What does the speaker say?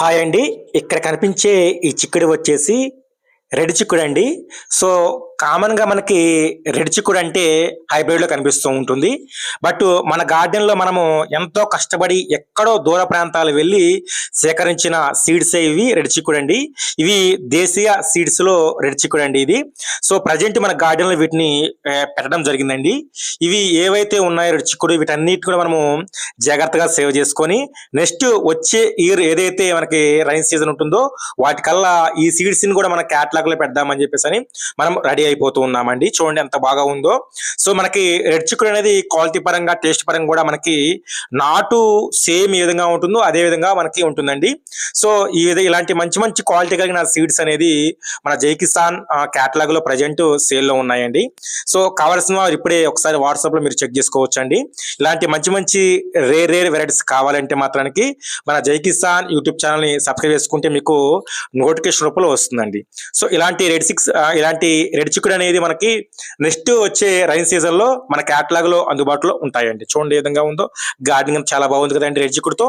Hi అండి. ఇక్కడ కనిపించే ఈ చిక్కుడు వచ్చేసి రెడ్ చిక్కుడు అండి సో కామన్గా మనకి రెడ్ చిక్కుడు అంటే హైబ్రిడ్లో కనిపిస్తూ ఉంటుంది. బట్ మన గార్డెన్లో మనము ఎంతో కష్టపడి ఎక్కడో దూర ప్రాంతాలు వెళ్ళి సేకరించిన సీడ్స్ ఇవి రెడ్ చిక్కుడు అండి. ఇవి దేశీయ సీడ్స్లో రెడ్ చిక్కుడు అండి ఇది. సో ప్రజెంట్ మన గార్డెన్లో వీటిని పెట్టడం జరిగిందండి. ఇవి ఏవైతే ఉన్నాయో రెడ్ చిక్కుడు వీటన్నిటి కూడా మనము జాగ్రత్తగా సేవ్ చేసుకొని నెక్స్ట్ వచ్చే ఇయర్ ఏదైతే మనకి రైన్ సీజన్ ఉంటుందో వాటికల్లా ఈ సీడ్స్ని కూడా మన క్యాట్లాగ్లో పెడదామని చెప్పేసి అని మనం రెడీ అయిపోతూ ఉన్నామండి. చూడండి ఎంత బాగా ఉందో. సో మనకి రెడ్ చిక్కుడు అనేది క్వాలిటీ పరంగా టేస్ట్ పరంగా కూడా మనకి నాటు సేమ్ ఏ విధంగా ఉంటుందో అదే విధంగా మనకి ఉంటుందండి. సో ఈ విధంగా ఇలాంటి మంచి మంచి క్వాలిటీ కలిగిన సీడ్స్ అనేది మన జై కిసాన్ క్యాటలాగ్లో ప్రజెంట్ సేల్లో ఉన్నాయండి. సో కావాల్సిన వారు ఇప్పుడే ఒకసారి వాట్సాప్లో మీరు చెక్ చేసుకోవచ్చు అండి ఇలాంటి మంచి మంచి రేర్ రేర్ వెరైటీస్ కావాలంటే మాత్రానికి మన జై కిసాన్ యూట్యూబ్ ఛానల్ని సబ్స్క్రైబ్ చేసుకుంటే మీకు నోటిఫికేషన్ రూపంలో వస్తుందండి. సో ఇలాంటి రెడ్ సిక్స్ ఇలాంటి రెడ్ చిక్కుడు అనేది మనకి నెక్స్ట్ వచ్చే రైన్ సీజన్లో మన క్యాటలాగ్లో అందుబాటులో ఉంటాయండి. చూడండి ఏ విధంగా ఉందో. గార్డెనింగ్ చాలా బాగుంది కదండి. రెడ్ చిక్కుడుతో